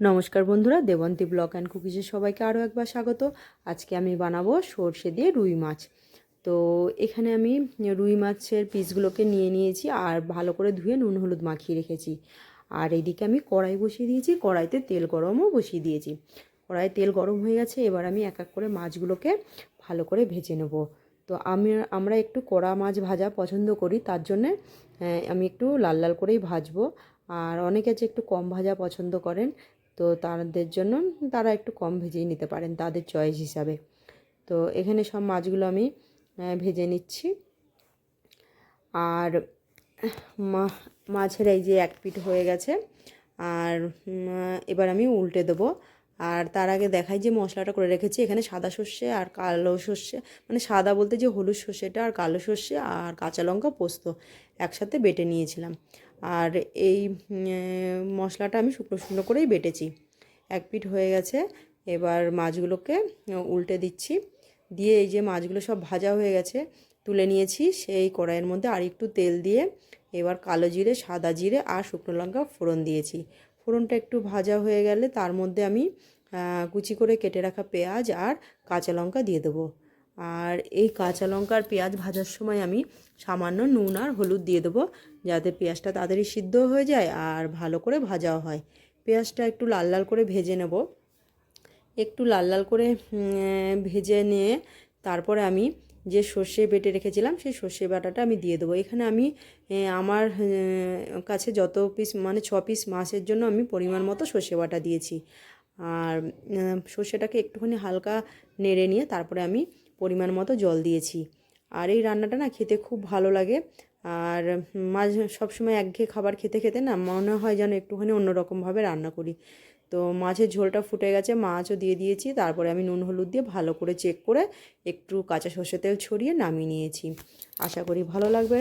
নমস্কার বন্ধুরা, Debanti block and কুকিজের সবাইকে আরও একবার স্বাগত। আজকে আমি বানাবো সর্ষে দিয়ে রুই মাছ। তো এখানে আমি রুই মাছের পিসগুলোকে নিয়ে নিয়েছি আর ভালো করে ধুয়ে নুন, হলুদ মাখিয়ে রেখেছি। আর এইদিকে আমি কড়াই বসিয়ে দিয়েছি, কড়াইতে তেল গরমও বসিয়ে দিয়েছি। কড়াই তেল গরম হয়ে গেছে, এবার আমি এক এক করে মাছগুলোকে ভালো করে ভেজে নেব। তো আমি, আমরা একটু কড়া মাছ ভাজা পছন্দ করি, তার জন্যে আমি একটু লাল লাল করেই ভাজবো। আর অনেকে আছে একটু কম ভাজা পছন্দ করেন, তো তাদের জন্য তারা একটু কম ভেজেই নিতে পারেন, তাদের চয়েস হিসাবে। তো এখানে সব মাছগুলো আমি ভেজে নিচ্ছি। আর মাছের এই যে এক পিঠ হয়ে গেছে, আর এবার আমি উল্টে দেবো। আর তার আগে দেখাই যে মশলাটা করে রেখেছি। এখানে সাদা সর্ষে আর কালো সর্ষে মানে সাদা বলতে যে হলুদ সর্ষেটা আর কালো সর্ষে আর কাঁচা লঙ্কা পোস্ত একসাথে বেটে নিয়েছিলাম। আর এই মশলাটা আমি শুকনো শুকনো করেই বেটেছি। এক পিঠ হয়ে গেছে। এবার মাছগুলোকে উল্টে দিচ্ছি। দিয়ে এই যে মাছগুলো সব ভাজা হয়ে গেছে, তুলে নিয়েছি সেই কড়াইয়ের মধ্যে আর একটু তেল দিয়ে। এবার কালো জিরে, সাদা জিরে আর শুকনো লঙ্কা ফোড়ন দিয়েছি। ফোড়নটা একটু ভাজা হয়ে গেলে তার মধ্যে আমি কুচি করে কেটে রাখা পেঁয়াজ আর কাঁচা লঙ্কা দিয়ে দেবো। আর এই কাঁচা লঙ্কার পেঁয়াজ ভাজার সময় আমি সামান্য নুন আর হলুদ দিয়ে দেবো, যাতে পেঁয়াজটা তাড়াতাড়ি সিদ্ধ হয়ে যায় আর ভালো করে ভাজাও হয়। পেঁয়াজটা একটু লাল লাল করে ভেজে নেব। একটু লাল লাল করে ভেজে নিয়ে তারপরে আমি যে সর্ষে বেটে রেখেছিলাম, সেই সর্ষে বাটাটা আমি দিয়ে দেবো। এখানে আমি আমার কাছে যত পিস মানে ছ পিস মাছের জন্য আমি পরিমাণ মতো সর্ষে বাটা দিয়েছি। আর সর্ষেটাকে একটুখানি হালকা নেড়ে নিয়ে তারপরে আমি পরিমাণ মতো জল দিয়েছি। আর এই রান্নাটা না খেতে খুব ভালো লাগে। আর মাঝ সবসময় একঘেয়ে খাবার খেতে খেতে না মনে হয় যেন একটুখানি অন্যরকমভাবে রান্না করি। তো মাছের ঝোলটা ফুটে গেছে, মাছও দিয়ে দিয়েছি, তারপরে আমি নুন, হলুদ দিয়ে ভালো করে চেক করে একটু কাঁচা সর্ষে তেল ছড়িয়ে নামিয়ে নিয়েছি। আশা করি ভালো লাগবে।